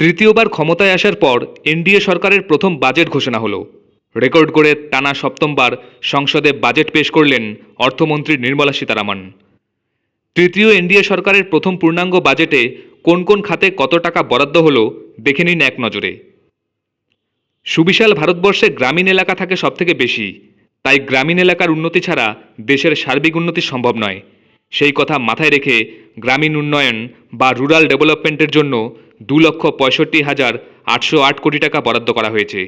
তৃতীয়বার ক্ষমতায় আসার পর এনডিএ সরকারের প্রথম বাজেট ঘোষণা হলো। রেকর্ড করে টানা সপ্তমবার সংসদে বাজেট পেশ করলেন অর্থমন্ত্রী নির্মলা সীতারামন। তৃতীয় এনডিএ সরকারের প্রথম পূর্ণাঙ্গ বাজেটে কোন কোন খাতে কত টাকা বরাদ্দ হলো দেখে নিন এক নজরে। সুবিশাল ভারতবর্ষে গ্রামীণ এলাকা থাকে সবথেকে বেশি। তাই গ্রামীণ এলাকার উন্নতি ছাড়া দেশের সার্বিক উন্নতি সম্ভব নয়। সেই কথা মাথায় রেখে গ্রামীণ উন্নয়ন বা রুরাল ডেভেলপমেন্টের জন্য দু লক্ষ পঁয়ষট্টি হাজার আটশো আট কোটি টাকা বরাদ্দ করা হয়েছে।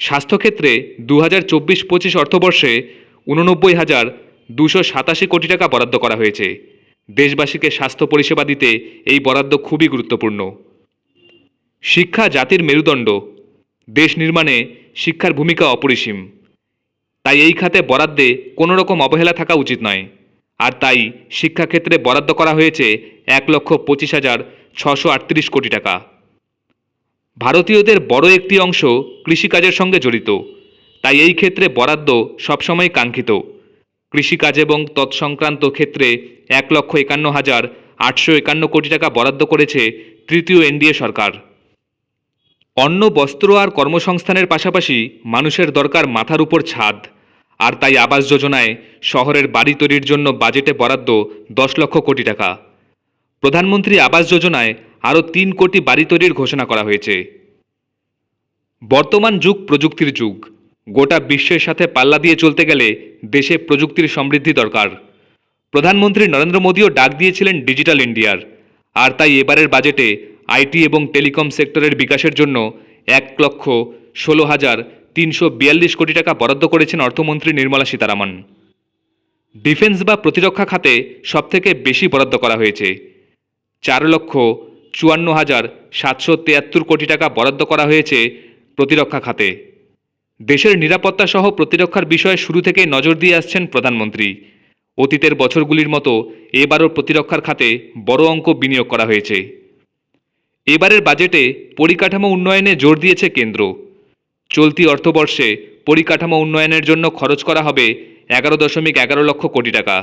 স্বাস্থ্যক্ষেত্রে দু হাজার চব্বিশ পঁচিশ অর্থবর্ষে উননব্বই হাজার দুশো সাতাশি কোটি টাকা বরাদ্দ করা হয়েছে। দেশবাসীকে স্বাস্থ্য পরিষেবা দিতে এই বরাদ্দ খুবই গুরুত্বপূর্ণ। শিক্ষা জাতির মেরুদণ্ড। দেশ নির্মাণে শিক্ষার ভূমিকা অপরিসীম। তাই এই খাতে বরাদ্দে কোনো রকম অবহেলা থাকা উচিত নয়। আর তাই শিক্ষাক্ষেত্রে বরাদ্দ করা হয়েছে এক লক্ষ পঁচিশ হাজার ছশো আটত্রিশ কোটি টাকা। ভারতীয়দের বড় একটি অংশ কৃষিকাজের সঙ্গে জড়িত। তাই এই ক্ষেত্রে বরাদ্দ সবসময় কাঙ্ক্ষিত। কৃষিকাজ এবং তৎসংক্রান্ত ক্ষেত্রে এক লক্ষ একান্ন হাজার আটশো একান্ন কোটি টাকা বরাদ্দ করেছে তৃতীয় এনডিএ সরকার। অন্ন, বস্ত্র আর কর্মসংস্থানের পাশাপাশি মানুষের দরকার মাথার উপর ছাদ। আর তাই আবাস যোজনায় শহরের বাড়ি তৈরির জন্য বাজেটে বরাদ্দ দশ লক্ষ কোটি টাকা। প্রধানমন্ত্রী আবাস যোজনায় আরও তিন কোটি বাড়ি তৈরির ঘোষণা করা হয়েছে। বর্তমান যুগ প্রযুক্তির যুগ। গোটা বিশ্বের সাথে পাল্লা দিয়ে চলতে গেলে দেশে প্রযুক্তির সমৃদ্ধি দরকার। প্রধানমন্ত্রী নরেন্দ্র মোদীও ডাক দিয়েছিলেন ডিজিটাল ইন্ডিয়ার। আর তাই এবারের বাজেটে আইটি এবং টেলিকম সেক্টরের বিকাশের জন্য এক লক্ষ ষোলো হাজার তিনশো বিয়াল্লিশ কোটি টাকা বরাদ্দ করেছেন অর্থমন্ত্রী নির্মলা সীতারামন। ডিফেন্স বা প্রতিরক্ষা খাতে সবথেকে বেশি বরাদ্দ করা হয়েছে। চার লক্ষ চুয়ান্ন হাজার সাতশো তিয়াত্তর কোটি টাকা বরাদ্দ করা হয়েছে প্রতিরক্ষা খাতে। দেশের নিরাপত্তা সহ প্রতিরক্ষার বিষয়ে শুরু থেকে নজর দিয়ে আসছেন প্রধানমন্ত্রী। অতীতের বছরগুলির মতো এবারও প্রতিরক্ষার খাতে বড় অঙ্ক বিনিয়োগ করা হয়েছে। এবারের বাজেটে পরিকাঠামো উন্নয়নে জোর দিয়েছে কেন্দ্র। চলতি অর্থবর্ষে পরিকাঠামো উন্নয়নের জন্য খরচ করা হবে এগারো দশমিক এগারো লক্ষ কোটি টাকা।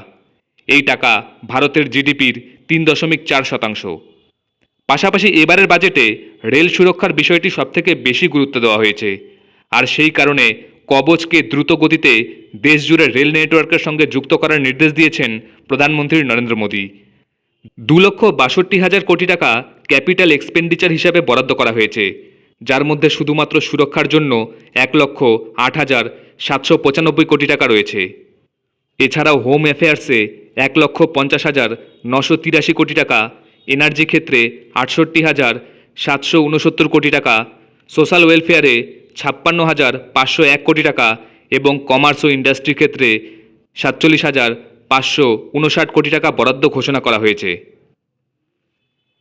এই টাকা ভারতের জিডিপির তিন দশমিক চার শতাংশ। পাশাপাশি এবারের বাজেটে রেল সুরক্ষার বিষয়টি সবথেকে বেশি গুরুত্ব দেওয়া হয়েছে। আর সেই কারণে কবচকে দ্রুত গতিতে দেশজুড়ে রেল নেটওয়ার্কের সঙ্গে যুক্ত করার নির্দেশ দিয়েছেন প্রধানমন্ত্রী নরেন্দ্র মোদী। দু লক্ষ বাষট্টি হাজার কোটি টাকা ক্যাপিটাল এক্সপেন্ডিচার হিসাবে বরাদ্দ করা হয়েছে, যার মধ্যে শুধুমাত্র সুরক্ষার জন্য এক লক্ষ আট হাজার সাতশো পঁচানব্বই কোটি টাকা রয়েছে। এছাড়াও হোম অ্যাফেয়ার্সে এক লক্ষ পঞ্চাশ হাজার নশো তিরাশি কোটি টাকা এনার্জি ক্ষেত্রে আটষট্টি হাজার সাতশো উনসত্তর কোটি টাকা সোশ্যাল ওয়েলফেয়ারে ছাপ্পান্ন হাজার পাঁচশো এক কোটি টাকা এবং কমার্স ও ইন্ডাস্ট্রির ক্ষেত্রে সাতচল্লিশ হাজার পাঁচশো উনষাট কোটি টাকা বরাদ্দ ঘোষণা করা হয়েছে।